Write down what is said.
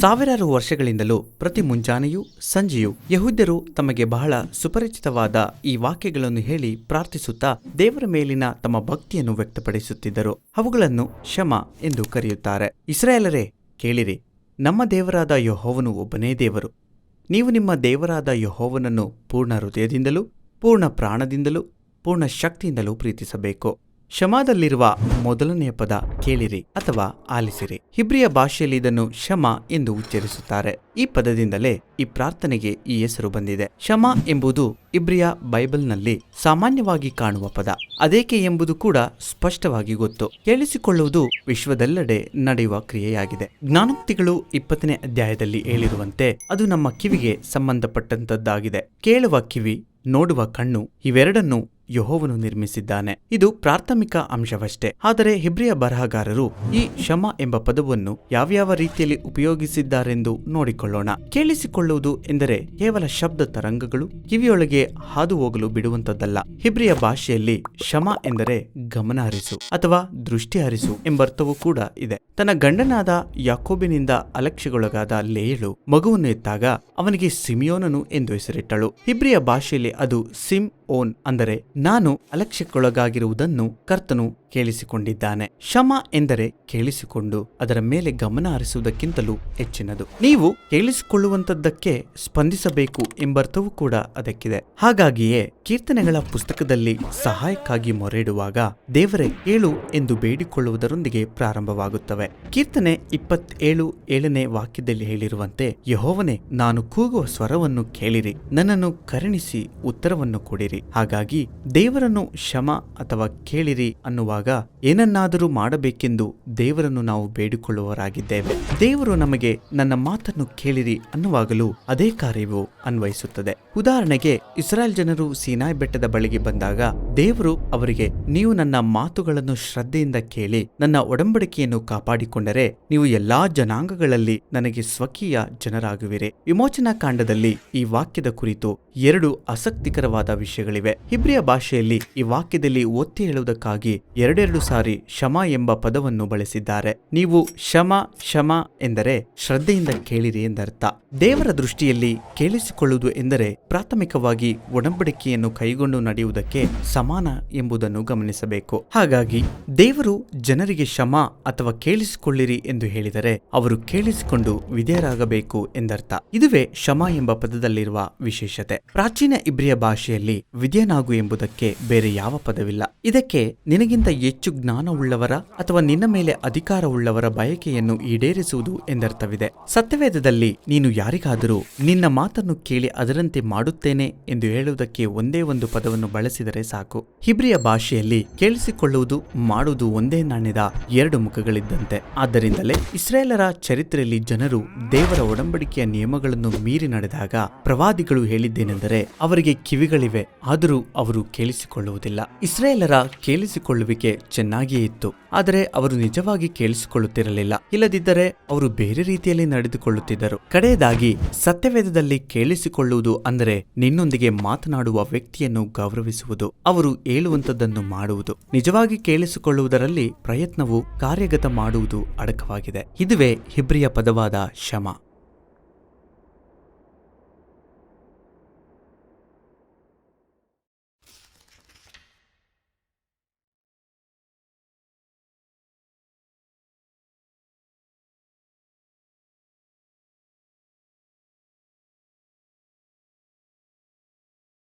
ಸಾವಿರಾರು ವರ್ಷಗಳಿಂದಲೂ ಪ್ರತಿ ಮುಂಜಾನೆಯೂ ಸಂಜೆಯೂ ಯಹೂದ್ಯರು ತಮಗೆ ಬಹಳ ಸುಪರಿಚಿತವಾದ ಈ ವಾಕ್ಯಗಳನ್ನು ಹೇಳಿ ಪ್ರಾರ್ಥಿಸುತ್ತಾ ದೇವರ ಮೇಲಿನ ತಮ್ಮ ಭಕ್ತಿಯನ್ನು ವ್ಯಕ್ತಪಡಿಸುತ್ತಿದ್ದರು. ಅವುಗಳನ್ನು ಶಮ ಎಂದು ಕರೆಯುತ್ತಾರೆ. ಇಸ್ರಾಯೇಲರೇ, ಕೇಳಿರಿ, ನಮ್ಮ ದೇವರಾದ ಯಹೋವನು ಒಬ್ಬನೇ ದೇವರು. ನೀವು ನಿಮ್ಮ ದೇವರಾದ ಯಹೋವನನ್ನು ಪೂರ್ಣ ಹೃದಯದಿಂದಲೂ, ಪೂರ್ಣ ಪ್ರಾಣದಿಂದಲೂ, ಪೂರ್ಣ ಶಕ್ತಿಯಿಂದಲೂ ಪ್ರೀತಿಸಬೇಕು. ಶಮಾದಲ್ಲಿರುವ ಮೊದಲನೆಯ ಪದ ಕೇಳಿರಿ ಅಥವಾ ಆಲಿಸಿರಿ. ಹಿಬ್ರಿಯ ಭಾಷೆಯಲ್ಲಿ ಇದನ್ನು ಶಮ ಎಂದು ಉಚ್ಚರಿಸುತ್ತಾರೆ. ಈ ಪದದಿಂದಲೇ ಈ ಪ್ರಾರ್ಥನೆಗೆ ಈ ಹೆಸರು ಬಂದಿದೆ. ಶಮ ಎಂಬುದು ಇಬ್ರಿಯ ಬೈಬಲ್ನಲ್ಲಿ ಸಾಮಾನ್ಯವಾಗಿ ಕಾಣುವ ಪದ. ಅದೇಕೆ ಎಂಬುದು ಕೂಡ ಸ್ಪಷ್ಟವಾಗಿ ಗೊತ್ತು. ಕೇಳಿಸಿಕೊಳ್ಳುವುದು ವಿಶ್ವದೆಲ್ಲೆಡೆ ನಡೆಯುವ ಕ್ರಿಯೆಯಾಗಿದೆ. ಜ್ಞಾನೋಕ್ತಿಗಳು ಇಪ್ಪತ್ತನೇ ಅಧ್ಯಾಯದಲ್ಲಿ ಹೇಳಿರುವಂತೆ ಅದು ನಮ್ಮ ಕಿವಿಗೆ ಸಂಬಂಧಪಟ್ಟಂತದ್ದಾಗಿದೆ. ಕೇಳುವ ಕಿವಿ, ನೋಡುವ ಕಣ್ಣು, ಇವೆರಡನ್ನು ಯಹೋವನು ನಿರ್ಮಿಸಿದ್ದಾನೆ. ಇದು ಪ್ರಾಥಮಿಕ ಅಂಶವಷ್ಟೇ. ಆದರೆ ಹಿಬ್ರಿಯ ಬರಹಗಾರರು ಈ ಶಮ ಎಂಬ ಪದವನ್ನು ಯಾವ್ಯಾವ ರೀತಿಯಲ್ಲಿ ಉಪಯೋಗಿಸಿದ್ದಾರೆಂದು ನೋಡಿಕೊಳ್ಳೋಣ. ಕೇಳಿಸಿಕೊಳ್ಳುವುದು ಎಂದರೆ ಕೇವಲ ಶಬ್ದ ತರಂಗಗಳು, ಕಿವಿಯೊಳಗೆ ಹಾದು ಹೋಗಲು ಬಿಡುವಂತದ್ದಲ್ಲ ಹಿಬ್ರಿಯ ಭಾಷೆಯಲ್ಲಿ ಶಮ ಎಂದರೆ ಗಮನ ಹರಿಸು ಅಥವಾ ದೃಷ್ಟಿ ಹರಿಸು ಎಂಬರ್ಥವೂ ಕೂಡ ಇದೆ. ತನ್ನ ಗಂಡನಾದ ಯಾಕೋಬಿನಿಂದ ಅಲಕ್ಷ್ಯಗೊಳಗಾದ ಲೇಯಳು ಮಗುವನ್ನು ಎತ್ತಾಗ ಅವನಿಗೆ ಸಿಮಿಯೋನನು ಎಂದು ಹೆಸರಿಟ್ಟಳು. ಹಿಬ್ರಿಯ ಭಾಷೆಯಲ್ಲಿ ಅದು ಸಿಮ್ ಓನ್ ಅಂದರೆ ನಾನು ಅಲಕ್ಷ್ಯಕ್ಕೊಳಗಾಗಿರುವುದನ್ನು ಕರ್ತನು ಕೇಳಿಸಿಕೊಂಡಿದ್ದಾನೆ. ಶಮ ಎಂದರೆ ಕೇಳಿಸಿಕೊಂಡು ಅದರ ಮೇಲೆ ಗಮನ ಹರಿಸುವುದಕ್ಕಿಂತಲೂ ಹೆಚ್ಚಿನದು. ನೀವು ಕೇಳಿಸಿಕೊಳ್ಳುವಂತದ್ದಕ್ಕೆ ಸ್ಪಂದಿಸಬೇಕು ಎಂಬರ್ಥವೂ ಕೂಡ ಅದಕ್ಕಿದೆ. ಹಾಗಾಗಿಯೇ ಕೀರ್ತನೆಗಳ ಪುಸ್ತಕದಲ್ಲಿ ಸಹಾಯಕ್ಕಾಗಿ ಮೊರೆಯಿಡುವಾಗ ದೇವರೇ ಕೇಳು ಎಂದು ಬೇಡಿಕೊಳ್ಳುವುದರೊಂದಿಗೆ ಪ್ರಾರಂಭವಾಗುತ್ತವೆ. ಕೀರ್ತನೆ ಇಪ್ಪತ್ತೇಳು ಏಳನೇ ವಾಕ್ಯದಲ್ಲಿ ಹೇಳಿರುವಂತೆ, ಯಹೋವನೇ, ನಾನು ಕೂಗುವ ಸ್ವರವನ್ನು ಕೇಳಿರಿ, ನನ್ನನ್ನು ಕರುಣಿಸಿ ಉತ್ತರವನ್ನು ಕೊಡಿರಿ. ಹಾಗಾಗಿ ದೇವರನ್ನು ಶಮ ಅಥವಾ ಕೇಳಿರಿ ಅನ್ನುವಾಗ ಏನನ್ನಾದರೂ ಮಾಡಬೇಕೆಂದು ದೇವರನ್ನು ನಾವು ಬೇಡಿಕೊಳ್ಳುವವರಾಗಿದ್ದೇವೆ. ದೇವರು ನಮಗೆ ನನ್ನ ಮಾತನ್ನು ಕೇಳಿರಿ ಅನ್ನುವಾಗಲೂ ಅದೇ ಕಾರ್ಯವು ಅನ್ವಯಿಸುತ್ತದೆ. ಉದಾಹರಣೆಗೆ, ಇಸ್ರಾಯೇಲ್ ಜನರು ಸೀನಾಯ್ ಬೆಟ್ಟದ ಬಳಿಗೆ ಬಂದಾಗ, ದೇವರು ಅವರಿಗೆ, ನೀವು ನನ್ನ ಮಾತುಗಳನ್ನು ಶ್ರದ್ಧೆಯಿಂದ ಕೇಳಿ, ನನ್ನ ಒಡಂಬಡಿಕೆಯನ್ನು ಕಾಪಾಡಿಕೊಂಡರೆ, ನೀವು ಎಲ್ಲಾ ಜನಾಂಗಗಳಲ್ಲಿ ನನಗೆ ಸ್ವಕೀಯ ಜನರಾಗುವಿರಿ. ವಿಮೋಚನಾ ಕಾಂಡದಲ್ಲಿ ಈ ವಾಕ್ಯದ ಕುರಿತು ಎರಡು ಆಸಕ್ತಿಕರವಾದ ವಿಷಯಗಳಿವೆ. ಹಿಬ್ರಿಯ ಭಾಷೆಯಲ್ಲಿ ಈ ವಾಕ್ಯದಲ್ಲಿ ಒತ್ತಿ ಹೇಳುವುದಕ್ಕಾಗಿ ಎರಡೆರಡು ಸಾರಿ ಶಮ ಎಂಬ ಪದವನ್ನು ಬಳಸಿದ್ದಾರೆ. ನೀವು ಶಮ ಶಮ ಎಂದರೆ ಶ್ರದ್ಧೆಯಿಂದ ಕೇಳಿರಿ ಎಂದರ್ಥ. ದೇವರ ದೃಷ್ಟಿಯಲ್ಲಿ ಕೇಳಿಸಿಕೊಳ್ಳುವುದು ಎಂದರೆ ಪ್ರಾಥಮಿಕವಾಗಿ ಒಡಂಬಡಿಕೆಯನ್ನು ಕೈಗೊಂಡು ನಡೆಯುವುದಕ್ಕೆ ಸಮಾನ ಎಂಬುದನ್ನು ಗಮನಿಸಬೇಕು. ಹಾಗಾಗಿ ದೇವರು ಜನರಿಗೆ ಶಮ ಅಥವಾ ಕೇಳಿಸಿಕೊಳ್ಳಿರಿ ಎಂದು ಹೇಳಿದರೆ ಅವರು ಕೇಳಿಸಿಕೊಂಡು ವಿಧೇಯರಾಗಬೇಕು ಎಂದರ್ಥ. ಇದುವೇ ಶಮ ಎಂಬ ಪದದಲ್ಲಿರುವ ವಿಶೇಷತೆ. ಪ್ರಾಚೀನ ಇಬ್ರಿಯ ಭಾಷೆಯಲ್ಲಿ ವಿಧೇಯನಾಗು ಎಂಬುದಕ್ಕೆ ಬೇರೆ ಯಾವ ಪದವಿಲ್ಲ. ಇದಕ್ಕೆ ನಿನಗಿಂತ ಹೆಚ್ಚು ಜ್ಞಾನವುಳ್ಳವರ ಅಥವಾ ನಿನ್ನ ಮೇಲೆ ಅಧಿಕಾರವುಳ್ಳವರ ಬಯಕೆಯನ್ನು ಈಡೇರಿಸುವುದು ಎಂದರ್ಥವಿದೆ. ಸತ್ಯವೇದದಲ್ಲಿ ನೀನು ಯಾರಿಗಾದರೂ ನಿನ್ನ ಮಾತನ್ನು ಕೇಳಿ ಅದರಂತೆ ಮಾಡುತ್ತೇನೆ ಎಂದು ಹೇಳುವುದಕ್ಕೆ ಒಂದೇ ಒಂದು ಪದವನ್ನು ಬಳಸಿದರೆ ಸಾಕು. ಹಿಬ್ರಿಯ ಭಾಷೆಯಲ್ಲಿ ಕೇಳಿಸಿಕೊಳ್ಳುವುದು ಮಾಡುವುದು ಒಂದೇ ನಾಣ್ಯದ ಎರಡು ಮುಖಗಳಿದ್ದಂತೆ. ಆದ್ದರಿಂದಲೇ ಇಸ್ರೇಲರ ಚರಿತ್ರೆಯಲ್ಲಿ ಜನರು ದೇವರ ಒಡಂಬಡಿಕೆಯ ನಿಯಮಗಳನ್ನು ಮೀರಿ ನಡೆದಾಗ ಪ್ರವಾದಿಗಳು ಹೇಳಿದ್ದೇನೆಂದರೆ ಅವರಿಗೆ ಕಿವಿಗಳಿವೆ, ಆದರೂ ಅವರು ಕೇಳಿಸಿಕೊಳ್ಳುವುದಿಲ್ಲ. ಇಸ್ರೇಲರ ಕೇಳಿಸಿಕೊಳ್ಳುವಿಕೆ ಚೆನ್ನಾಗಿಯೇ ಇತ್ತು. ಆದರೆ ಅವರು ನಿಜವಾಗಿ ಕೇಳಿಸಿಕೊಳ್ಳುತ್ತಿರಲಿಲ್ಲ. ಇಲ್ಲದಿದ್ದರೆ ಅವರು ಬೇರೆ ರೀತಿಯಲ್ಲಿ ನಡೆದುಕೊಳ್ಳುತ್ತಿದ್ದರು. ಕಡೆಯದಾಗಿ ಸತ್ಯವೇದದಲ್ಲಿ ಕೇಳಿಸಿಕೊಳ್ಳುವುದು ಅಂದರೆ ನಿನ್ನೊಂದಿಗೆ ಮಾತನಾಡುವ ವ್ಯಕ್ತಿಯನ್ನು ಗೌರವಿಸುವುದು. ಅವರು ಹೇಳುವಂತದ್ದನ್ನು ಮಾಡುವುದು. ನಿಜವಾಗಿ ಕೇಳಿಸಿಕೊಳ್ಳುವುದರಲ್ಲಿ ಪ್ರಯತ್ನವು ಕಾರ್ಯಗತ ಮಾಡುವುದು ಅಡಕವಾಗಿದೆ. ಇದುವೇ ಹಿಬ್ರಿಯ ಪದವಾದ ಶಮ.